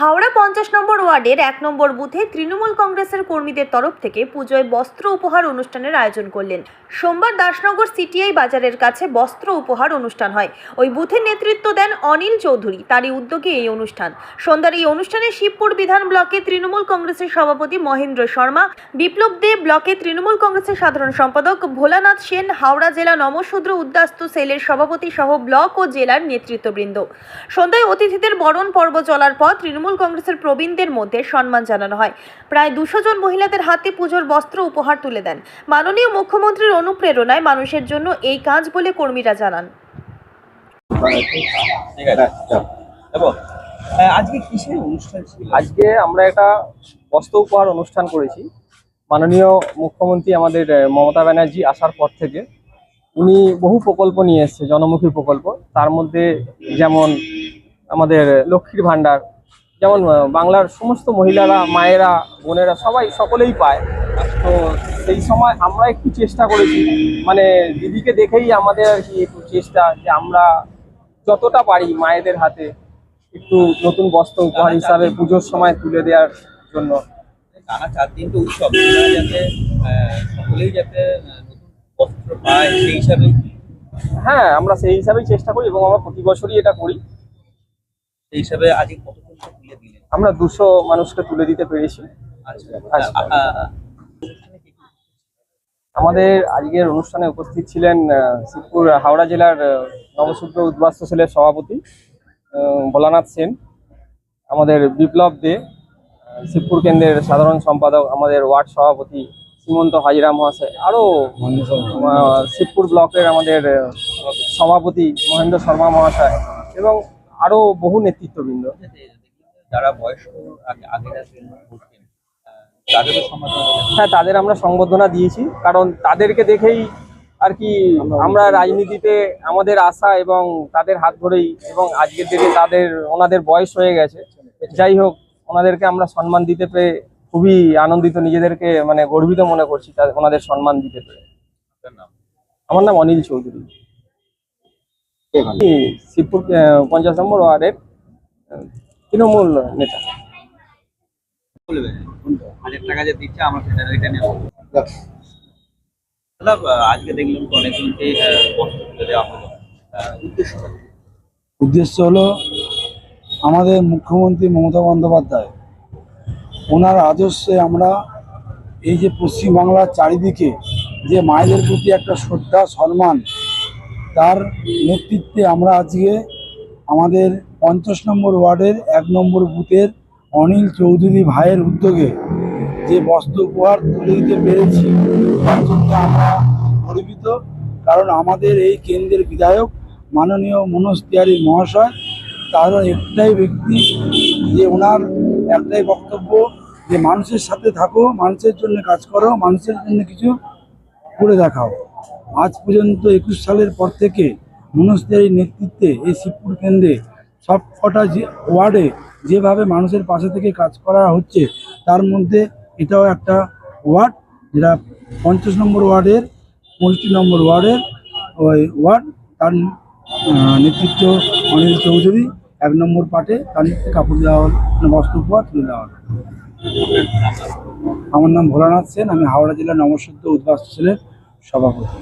হাওড়া পঞ্চাশ নম্বর ওয়ার্ডের এক নম্বর বুথে তৃণমূল কংগ্রেসের কর্মীদের তরফ থেকে পুজোয় বস্ত্র উপহার অনুষ্ঠানের আয়োজন করলেন। সোমবার দাসনগর সিটিআই বাজারের কাছে বস্ত্র উপহার অনুষ্ঠান হয়। ওই বুথের নেতৃত্ব দেন অনিল চৌধুরী। তারই উদ্যোগে এই অনুষ্ঠান। সন্ধ্যার এই অনুষ্ঠানে শিবপুর বিধান ব্লকে তৃণমূল কংগ্রেসের সভাপতি মহেন্দ্র শর্মা, বিপ্লব দে ব্লকে তৃণমূল কংগ্রেসের সাধারণ সম্পাদক ভোলানাথ সেন, হাওড়া জেলা নমশূদ্র উদ্যাস্ত সেলের সভাপতি সহ ব্লক ও জেলার নেতৃত্ববৃন্দ। সন্ধ্যায় অতিথিদের বরণ পর্ব চলার পর তৃণমূল কংগ্রেসের প্রবীণদের মধ্যে সম্মান জানানো হয়। প্রায় দুশো জন মহিলাদের হাতে পুজোর বস্ত্র উপহার তুলে দেন। মাননীয় মুখ্যমন্ত্রীর অনুপ্রেরণায় মানুষের জন্য এই কাজ বলে কর্মীরা জানান। আজকে কিসের অনুষ্ঠান আজকে আমরা একটা বস্ত্র উপহার অনুষ্ঠান করেছি। মাননীয় মুখ্যমন্ত্রী আমাদের মমতা ব্যানার্জি আসার পর থেকে উনি বহু প্রকল্প নিয়ে এসছে জনমুখী প্রকল্প। তার মধ্যে যেমন আমাদের লক্ষ্মীর ভাণ্ডার যেমন বাংলার সমস্ত মহিলারা মায়েরা বোনেরা সবাই সকলেই পায়। তো সেই সময় আমরা একটু চেষ্টা করেছি। মানে দিদিকে দেখেই আমাদের আর কি একটু চেষ্টা যে আমরা যতটা পারি মায়েদের হাতে একটু নতুন বস্ত্র উপহার হিসাবে পুজোর সময় তুলে দেওয়ার জন্য। টানা চার দিন তো উৎসব। যাতে সকলেই যাতে বস্ত্র পায় সেই হিসাবে। হ্যাঁ আমরা সেই হিসাবেই চেষ্টা করি এবং আমরা প্রতি বছরই এটা করি। সেই হিসাবে আজকে তুলে দিলেন? আমরা দুশো মানুষকে তুলে দিতে পেরেছি। আচ্ছা। আচ্ছা। আ- আ- আ- আমাদের আজকের অনুষ্ঠানে উপস্থিত ছিলেন শিবপুর হাওড়া জেলার নবসূত্র উদ্বাস্ত সেলের সভাপতি ভোলানাথ সেন আমাদের বিপ্লব দে শিবপুর কেন্দ্রের সাধারণ সম্পাদক আমাদের ওয়ার্ড সভাপতি সীমন্ত হাজিরা মহাশয় আরও শিবপুর ব্লকের আমাদের সভাপতি মহেন্দ্র শর্মা মহাশয় এবং আরও বহু নেতৃত্ববৃন্দ। যারা বয়স্ক হ্যাঁ তাদের আমরা সংবর্ধনা দিয়েছি। কারণ তাদেরকে দেখেই আর কি আমরা রাজনীতিতে আমাদের আশা এবং তাদের হাত ধরেই এবং আজকের দিনে তাদের ওনাদের বয়স হয়ে গেছে। যাই হোক ওনাদেরকে আমরা সম্মান দিতে পেরে খুবই আনন্দিত নিজেদেরকে মানে গর্বিত মনে করছি তাদের ওনাদের সম্মান দিতে পেরে আমার নাম অনিল চৌধুরী। শিবপুর পঞ্চাশ নম্বর ওয়ার্ডের তৃণমূল নেতা। হাজার টাকা যে দিচ্ছে আমরা সেটা এটা নেব। আজকে দেখলাম তো অনেকজনকে আহ, বস্ত্র তুলে দেওয়া হলো। উদ্দেশ্য উদ্দেশ্য হলো আমাদের মুখ্যমন্ত্রী মমতা বন্দ্যোপাধ্যায়। ওনার আদর্শে আমরা এই যে পশ্চিমবাংলার চারিদিকে যে মায়েদের প্রতি একটা শ্রদ্ধা সম্মান তার নেতৃত্বে আমরা আজকে আমাদের পঞ্চাশ নম্বর ওয়ার্ডের এক নম্বর বুথের অনিল চৌধুরী ভাইয়ের উদ্যোগে যে বস্ত্র উপহার তুলে দিতে পেরেছি আমরা গর্বিত। কারণ আমাদের এই কেন্দ্রের বিধায়ক মাননীয় মনোজ তিওয়ারি মহাশয়, তার একটাই ব্যক্তি যে ওনার একটাই বক্তব্য যে মানুষের সাথে থাকো, মানুষের জন্য কাজ করো, মানুষের জন্য কিছু করে দেখাও। আজ পর্যন্ত একুশ সালের পর থেকে মনোজ তিওয়ারির নেতৃত্বে এই শিবপুর কেন্দ্রে সব কটা যে ওয়ার্ডে যেভাবে মানুষের পাশে থেকে কাজ করা হচ্ছে, তার মধ্যে এটাও একটা ওয়ার্ড যেটা পঞ্চাশ নম্বর ওয়ার্ডের, পঁয়ষট্টি নম্বর ওয়ার্ডের ওই ওয়ার্ড। তার নেতৃত্ব অনিল চৌধুরী, এক নম্বর পার্টে তার নেতৃত্বে কাপড় দেওয়া হল মানে বস্ত্র উপহার তুলে দেওয়া হলো। আমার নাম ভোলানাথ সেন, আমি হাওড়া জেলার নমসূদ্র উদ্বাস্ত ছেলের সভাপতি।